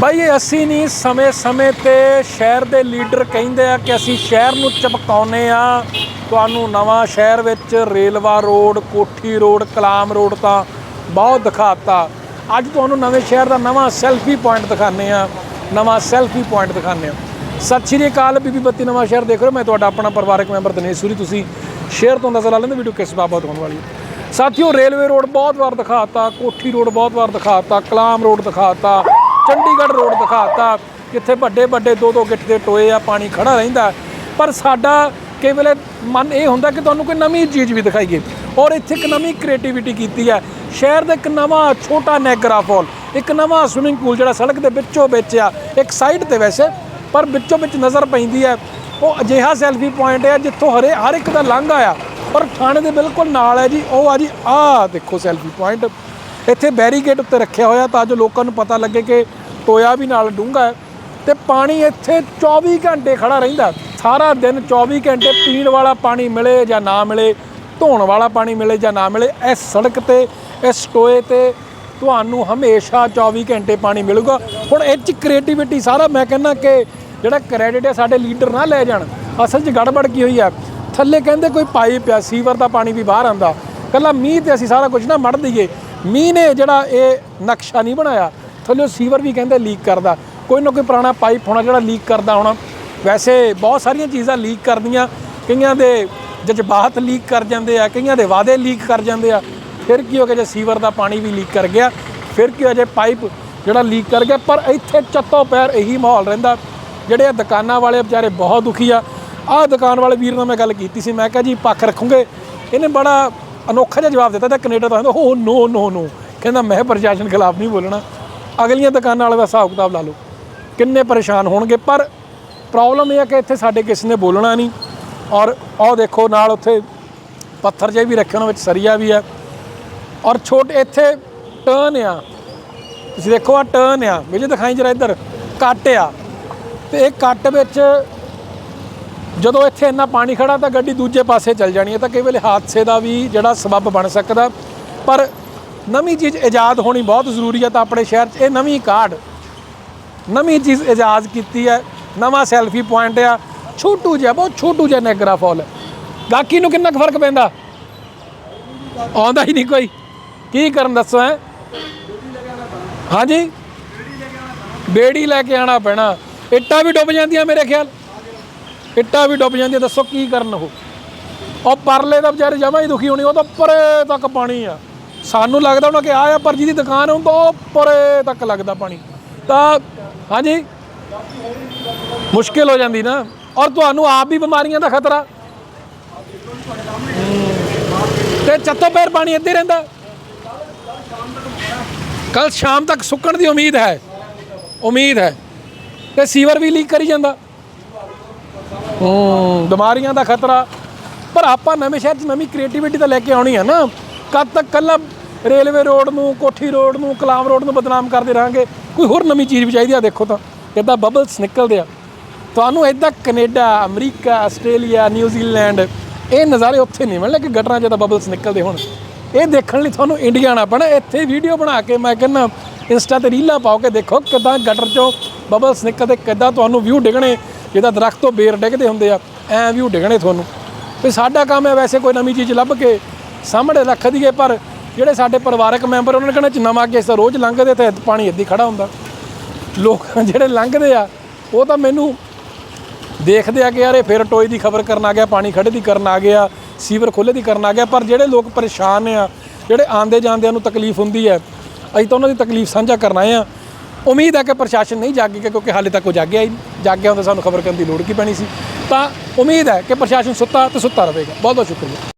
ਬਾਈ ਇਹ ਅਸੀਂ ਨਹੀਂ ਸਮੇਂ-ਸਮੇਂ ਤੇ ਸ਼ਹਿਰ ਦੇ ਲੀਡਰ ਕਹਿੰਦੇ ਆ ਕਿ ਅਸੀਂ ਸ਼ਹਿਰ ਨੂੰ ਚਮਕਾਉਨੇ ਆ। ਤੁਹਾਨੂੰ ਨਵਾਂ ਸ਼ਹਿਰ ਵਿੱਚ railway road, Kothi road, Kalam road ਤਾਂ ਬਹੁਤ ਦਿਖਾਤਾ। ਅੱਜ ਤੁਹਾਨੂੰ ਨਵੇਂ ਸ਼ਹਿਰ ਦਾ ਨਵਾਂ ਸੈਲਫੀ ਪੁਆਇੰਟ ਦਿਖਾਣੇ ਆ। ਨਵਾਂ ਸੈਲਫੀ ਪੁਆਇੰਟ ਦਿਖਾਣੇ ਆ। ਸਤਿ ਸ਼੍ਰੀ ਅਕਾਲ, ਬੀਬੀ ਬੱਤੀ, ਨਵਾਂ ਸ਼ਹਿਰ ਦੇਖ ਰਹੇ ਮੈਂ ਤੁਹਾਡਾ ਆਪਣਾ ਪਰਿਵਾਰਕ ਮੈਂਬਰ ਦਿਨੇਸ਼ ਸੂਰੀ। ਤੁਸੀਂ ਸ਼ੇਅਰ ਤੋਂ ਨਜ਼ਰ ਲਾ ਲੈਂਦੇ ਵੀਡੀਓ ਕਿਸ ਬਾਬਤ ਹੋਣ ਵਾਲੀ ਹੈ। ਸਾਥੀਓ, ਰੇਲਵੇ ਰੋਡ ਬਹੁਤ ਵਾਰ ਦਿਖਾਤਾ, ਕੋਠੀ ਰੋਡ ਬਹੁਤ ਵਾਰ ਦਿਖਾਤਾ, ਕਲਾਮ ਰੋਡ ਦਿਖਾਤਾ। ਚੰਡੀਗੜ੍ਹ ਰੋਡ ਦਿਖਾਤਾ, ਜਿੱਥੇ ਵੱਡੇ ਵੱਡੇ ਦੋ ਦੋ ਗਿੱਠ ਦੇ ਟੋਏ ਆ, ਪਾਣੀ ਖੜਾ ਰਹਿੰਦਾ। ਪਰ ਸਾਡਾ ਕਈ ਵੇਲੇ ਮਨ ਇਹ ਹੁੰਦਾ ਕਿ ਤੁਹਾਨੂੰ ਕੋਈ ਨਵੀਂ ਚੀਜ਼ ਵੀ ਦਿਖਾਈਏ ਔਰ ਇੱਥੇ ਇੱਕ ਨਵੀਂ ਕ੍ਰੀਏਟੀਵਿਟੀ ਕੀਤੀ ਹੈ। ਸ਼ਹਿਰ ਦਾ ਇੱਕ ਨਵਾਂ ਛੋਟਾ ਨੈਗਰਾ ਫਾਲ, ਇੱਕ ਨਵਾਂ ਸਵਿਮਿੰਗ ਪੂਲ ਜਿਹੜਾ ਸੜਕ ਦੇ ਵਿੱਚੋਂ ਵਿੱਚ ਆ, ਇੱਕ ਸਾਈਡ ਤੇ ਵੈਸੇ, ਪਰ ਵਿੱਚੋਂ ਵਿੱਚ ਨਜ਼ਰ ਪੈਂਦੀ ਹੈ। ਉਹ ਅਜਿਹਾ ਸੈਲਫੀ ਪੁਆਇੰਟ ਹੈ ਜਿੱਥੋਂ ਹਰੇ ਹਰ ਇੱਕ ਦਾ ਲੰਘ ਆਇਆ। ਪਰ ਥਾਣੇ ਦੇ ਬਿਲਕੁਲ ਨਾਲ ਹੈ ਜੀ। ਉਹ ਆ ਜੀ, ਆਹ ਦੇਖੋ ਸੈਲਫੀ ਪੁਆਇੰਟ ਇੱਥੇ ਬੈਰੀਕੇਡ ਉੱਤੇ ਰੱਖਿਆ ਹੋਇਆ ਤਾਂ ਜੋ ਲੋਕਾਂ ਨੂੰ ਪਤਾ ਲੱਗੇ ਕਿ ਟੋਇਆ ਵੀ ਨਾਲ ਡੂੰਘਾ ਹੈ ਤੇ ਪਾਣੀ ਇੱਥੇ 24 ਘੰਟੇ ਖੜਾ ਰਹਿੰਦਾ ਸਾਰਾ ਦਿਨ 24 ਘੰਟੇ ਪੀਣ ਵਾਲਾ ਪਾਣੀ ਮਿਲੇ ਜਾਂ ਨਾ ਮਿਲੇ, ਧੋਣ ਵਾਲਾ ਪਾਣੀ ਮਿਲੇ ਜਾਂ ਨਾ ਮਿਲੇ, ਇਸ ਸੜਕ ਤੇ, ਇਸ ਟੋਏ ਤੇ ਤੁਹਾਨੂੰ ਹਮੇਸ਼ਾ 24 ਘੰਟੇ ਪਾਣੀ ਮਿਲੂਗਾ। ਹੁਣ ਇਹ ਚ ਕ੍ਰੀਏਟੀਵਿਟੀ ਸਾਰਾ ਮੈਂ ਕਹਿੰਦਾ ਕਿ ਜਿਹੜਾ ਕ੍ਰੈਡਿਟ ਹੈ ਸਾਡੇ ਲੀਡਰ ਨਾ ਲੈ ਜਾਣ, ਅਸਲ 'ਚ ਗੜਬੜ ਕੀ ਹੋਈ ਆ ਥੱਲੇ ਕਹਿੰਦੇ ਕੋਈ ਪਾਈਪ ਆ, ਸੀਵਰ ਦਾ ਪਾਣੀ ਵੀ ਬਾਹਰ ਆਂਦਾ ਕੱਲਾ ਮੀਂਹ ਤੇ ਅਸੀਂ ਸਾਰਾ ਕੁਝ ਨਾ ਮੜ ਦਈਏ। ਮੀਂਹ ਨੇ ਜਿਹੜਾ ਇਹ ਨਕਸ਼ਾ ਨਹੀਂ ਬਣਾਇਆ। ਥੱਲੇ ਸੀਵਰ ਵੀ ਕਹਿੰਦੇ ਲੀਕ ਕਰਦਾ। ਕੋਈ ਨਾ ਕੋਈ ਪੁਰਾਣਾ ਪਾਈਪ ਹੋਣਾ ਜਿਹੜਾ ਲੀਕ ਕਰਦਾ ਹੋਣਾ। ਵੈਸੇ ਬਹੁਤ ਸਾਰੀਆਂ ਚੀਜ਼ਾਂ ਲੀਕ ਕਰਦੀਆਂ। ਕਈਆਂ ਦੇ ਜਜ਼ਬਾਤ ਲੀਕ ਕਰ ਜਾਂਦੇ ਆ, ਕਈਆਂ ਦੇ ਵਾਅਦੇ ਲੀਕ ਕਰ ਜਾਂਦੇ ਆ। ਫਿਰ ਕੀ ਹੋ ਗਿਆ ਜੇ ਸੀਵਰ ਦਾ ਪਾਣੀ ਵੀ ਲੀਕ ਕਰ ਗਿਆ? ਫਿਰ ਕੀ ਹੋ ਜੇ ਪਾਈਪ ਜਿਹੜਾ ਲੀਕ ਕਰ ਗਿਆ? ਪਰ ਇੱਥੇ ਚੱਤੋ ਪੈਰ ਇਹੀ ਮਾਹੌਲ ਰਹਿੰਦਾ। ਜਿਹੜੇ ਆ ਦੁਕਾਨਾਂ ਵਾਲੇ ਵਿਚਾਰੇ ਬਹੁਤ ਦੁਖੀ ਆ। ਆਹ ਦੁਕਾਨ ਵਾਲੇ ਵੀਰ ਨਾਲ ਮੈਂ ਗੱਲ ਕੀਤੀ ਸੀ। ਮੈਂ ਕਿਹਾ ਜੀ, ਪੱਖ ਰੱਖੂਗੇ? ਇਹਨੇ ਬੜਾ ਅਨੋਖਾ ਜਿਹਾ ਜਵਾਬ ਦਿੱਤਾ ਤਾਂ ਕੈਨੇਡਾ ਦਾ ਕਹਿੰਦਾ ਹੋ ਨੋ ਨੋ ਨੋ ਕਹਿੰਦਾ, ਮੈਂ ਪ੍ਰਸ਼ਾਸਨ ਖਿਲਾਫ ਨਹੀਂ ਬੋਲਣਾ। ਅਗਲੀਆਂ ਦੁਕਾਨਾਂ ਵਾਲੇ ਦਾ ਹਿਸਾਬ ਕਿਤਾਬ ਲਾ ਲਓ। ਕਿੰਨੇ ਪਰੇਸ਼ਾਨ ਹੋਣਗੇ, ਪਰ ਪ੍ਰੋਬਲਮ ਇਹ ਹੈ ਕਿ ਇੱਥੇ ਸਾਡੇ ਕਿਸੇ ਨੇ ਬੋਲਣਾ ਨਹੀਂ। ਔਰ ਉਹ ਦੇਖੋ, ਨਾਲ ਉੱਥੇ ਪੱਥਰ ਜਿਹੇ ਵੀ ਰੱਖੇ, ਉਹਨਾਂ ਵਿੱਚ ਸਰੀਆ ਵੀ ਹੈ ਔਰ ਛੋਟੇ, ਇੱਥੇ ਟਰਨ ਆ। ਤੁਸੀਂ ਦੇਖੋ ਆ ਟਰਨ ਆ। ਵਿਜੇ ਦਿਖਾਈ ਜਰਾ ਇੱਧਰ। ਕੱਟ ਆ। ਤੇ ਇਹ ਕੱਟ ਵਿੱਚ ਜਦੋਂ ਇੱਥੇ ਇੰਨਾ ਪਾਣੀ ਖੜਾ ਤਾਂ ਗੱਡੀ ਦੂਜੇ ਪਾਸੇ ਚੱਲ ਜਾਣੀ ਹੈ ਤਾਂ ਕਈ ਵੇਲੇ ਹਾਦਸੇ ਦਾ ਵੀ ਜਿਹੜਾ ਸਬਬ ਬਣ ਸਕਦਾ। ਪਰ ਨਵੀਂ ਚੀਜ਼ ਇਜਾਦ ਹੋਣੀ ਬਹੁਤ ਜ਼ਰੂਰੀ ਹੈ ਤਾਂ ਆਪਣੇ ਸ਼ਹਿਰ 'ਚ ਇਹ ਨਵੀਂ ਕਾਢ। ਨਵੀਂ ਚੀਜ਼ ਇਜਾਜ਼ ਕੀਤੀ ਹੈ, ਨਵਾਂ ਸੈਲਫੀ ਪੁਆਇੰਟ ਆ, ਛੋਟੂ ਜਿਹਾ, ਬਹੁਤ ਛੋਟੂ ਜਿਹਾ ਨੈਗਰਾ ਫਾਲ ਹੈ। ਗਾਕੀ ਨੂੰ ਕਿੰਨਾ ਕੁ ਫ਼ਰਕ ਪੈਂਦਾ? ਆਉਂਦਾ ਹੀ ਨਹੀਂ ਕੋਈ। ਕੀ ਕਰਨ ਦੱਸੋ? ਹੈ ਹਾਂਜੀ? ਬੇੜੀ ਲੈ ਕੇ ਆਣਾ ਪੈਣਾ। ਇੱਟਾਂ ਵੀ ਡੁੱਬ ਜਾਂਦੀਆਂ ਮੇਰੇ ਖਿਆਲ। ਇੱਟਾਂ ਵੀ ਡੁੱਬ ਜਾਂਦੀਆਂ, ਦੱਸੋ ਕੀ ਕਰਨ ਉਹ? ਉਹ ਪਰਲੇ ਦਾ ਵਿਚਾਰੇ ਜਮਾ ਹੀ ਦੁਖੀ ਹੋਣੀ, ਉਹ ਤਾਂ ਪਰੇ ਤੱਕ ਪਾਣੀ ਆ। ਸਾਨੂੰ ਲੱਗਦਾ ਉਹਨਾਂ ਕਿ ਆਹ ਆ ਪਰ ਜਿਹਦੀ ਦੁਕਾਨ ਹੁੰਦਾ ਉਹ ਪਰੇ ਤੱਕ ਲੱਗਦਾ ਪਾਣੀ। ਤਾਂ, ਹਾਂਜੀ। ਮੁਸ਼ਕਿਲ ਹੋ ਜਾਂਦੀ ਨਾ। ਔਰ ਤੁਹਾਨੂੰ ਆਪ ਵੀ ਬਿਮਾਰੀਆਂ ਦਾ ਖਤਰਾ। ਤੇ ਚੱਤੋ ਪੈਰ ਪਾਣੀ ਇੱਥੇ ਹੀ ਰਹਿੰਦਾ। ਕੱਲ ਸ਼ਾਮ ਤੱਕ ਸੁੱਕਣ ਦੀ ਉਮੀਦ ਹੈ। ਉਮੀਦ ਹੈ। ਤੇ ਸੀਵਰ ਵੀ ਲੀਕ ਕਰੀ ਜਾਂਦਾ। ਹੂੰ, ਬਿਮਾਰੀਆਂ ਦਾ ਖਤਰਾ। ਪਰ ਆਪਾਂ ਨਵੇਂ ਸ਼ਹਿਰ 'ਚ ਨਵੀਂ ਕ੍ਰੀਏਟੀਵਿਟੀ ਤਾਂ ਲੈ ਕੇ ਆਉਣੀ ਹੈ ਨਾ। ਕਦ ਤੱਕ ਕੱਲਾ ਰੇਲਵੇ ਰੋਡ ਨੂੰ, ਕੋਠੀ ਰੋਡ ਨੂੰ, ਕਲਾਮ ਰੋਡ ਨੂੰ ਬਦਨਾਮ ਕਰਦੇ ਰਹਾਂਗੇ। ਕੋਈ ਹੋਰ ਨਵੀਂ ਚੀਜ਼ ਵੀ ਚਾਹੀਦੀ ਆ, ਦੇਖੋ ਤਾਂ। ਕਿੱਦਾਂ ਬਬਲਸ ਨਿਕਲਦੇ ਆ। ਤੁਹਾਨੂੰ ਇਦਾਂ ਕੈਨੇਡਾ, ਅਮਰੀਕਾ, ਆਸਟ੍ਰੇਲੀਆ ਨਿਊਜ਼ੀਲੈਂਡ ਇਹ ਨਜ਼ਾਰੇ ਉੱਥੇ ਨਹੀਂ ਮਿਲਣ ਕਿ ਗਟਰਾਂ 'ਚ ਤਾਂ ਬਬਲਸ ਨਿਕਲਦੇ ਹੋਣ। ਇਹ ਦੇਖਣ ਲਈ ਤੁਹਾਨੂੰ ਇੰਡੀਆ ਆਉਣਾ ਪੈਣਾ। ਇੱਥੇ ਵੀਡੀਓ ਬਣਾ ਕੇ ਮੈਂ ਕਹਿੰਦਾ ਇੰਸਟਾ ਤੇ ਰੀਲਾਂ ਪਾਓ ਕੇ ਦੇਖੋ ਕਿਦਾਂ ਗਟਰ 'ਚੋਂ ਬਬਲਸ ਨਿਕਲਦੇ, ਕਿਦਾਂ ਤੁਹਾਨੂੰ ਵਿਊ ਡਿਗਣੇ, ਜਿੱਦਾਂ ਦਰਖਤ ਤੋਂ ਬੇਰ ਡਿੱਗਦੇ ਹੁੰਦੇ ਆ, ਐ ਵਿਊ ਡਿਗਣੇ ਤੁਹਾਨੂੰ। ਤੇ ਸਾਡਾ ਕੰਮ ਹੈ ਵੈਸੇ ਕੋਈ ਨਵੀਂ ਚੀਜ਼ ਲੱਭ ਕੇ ਸਾਹਮਣੇ ਰੱਖ ਦਈਏ, ਪਰ ਜਿਹੜੇ ਸਾਡੇ ਪਰਿਵਾਰਕ ਮੈਂਬਰ, ਉਹਨਾਂ ਨੇ ਕਹਿਣਾ ਚ ਨਵਾਂ ਕੇਸ ਰੋਜ਼ ਲੰਘਦੇ ਤੇ ਪਾਣੀ ਇੱਦੀ ਖੜਾ ਹੁੰਦਾ। ਲੋਕ ਜਿਹੜੇ ਲੰਘਦੇ ਆ, ਉਹ ਤਾਂ ਮੈਨੂੰ ਦੇਖਦੇ ਆ ਕਿ ਯਾਰ ਇਹ ਫਿਰ ਟੋਏ ਦੀ ਖਬਰ ਕਰਨ ਆ ਗਿਆ, ਪਾਣੀ ਖੜੇ ਦੀ ਕਰਨ ਆ ਗਿਆ, ਸੀਵਰ ਖੁੱਲੇ ਦੀ ਕਰਨ ਆ ਗਿਆ, ਪਰ ਜਿਹੜੇ ਲੋਕ ਪਰੇਸ਼ਾਨ ਆ, ਜਿਹੜੇ ਆਂਦੇ ਜਾਂਦਿਆਂ ਨੂੰ ਤਕਲੀਫ ਹੁੰਦੀ ਹੈ, ਅਸੀਂ ਤਾਂ ਉਹਨਾਂ ਦੀ ਤਕਲੀਫ ਸਾਂਝਾ ਕਰਨਾ ਆ ਉਮੀਦ ਹੈ ਕਿ ਪ੍ਰਸ਼ਾਸਨ ਨਹੀਂ ਜਾਗੇਗਾ, ਕਿਉਂਕਿ ਹਾਲੇ ਤੱਕ ਉਹ ਜਾਗਿਆ ਹੀ ਜਾਗਿਆ ਹੁੰਦਾ ਸਾਨੂੰ ਖਬਰ ਕਰਨ ਦੀ ਲੋੜ ਕੀ ਪੈਣੀ ਸੀ। ਤਾਂ ਉਮੀਦ ਹੈ ਕਿ ਪ੍ਰਸ਼ਾਸਨ ਸੁੱਤਾ ਤੇ ਸੁੱਤਾ ਰਹੇਗਾ। ਬਹੁਤ ਬਹੁਤ ਸ਼ੁਕਰੀਆ।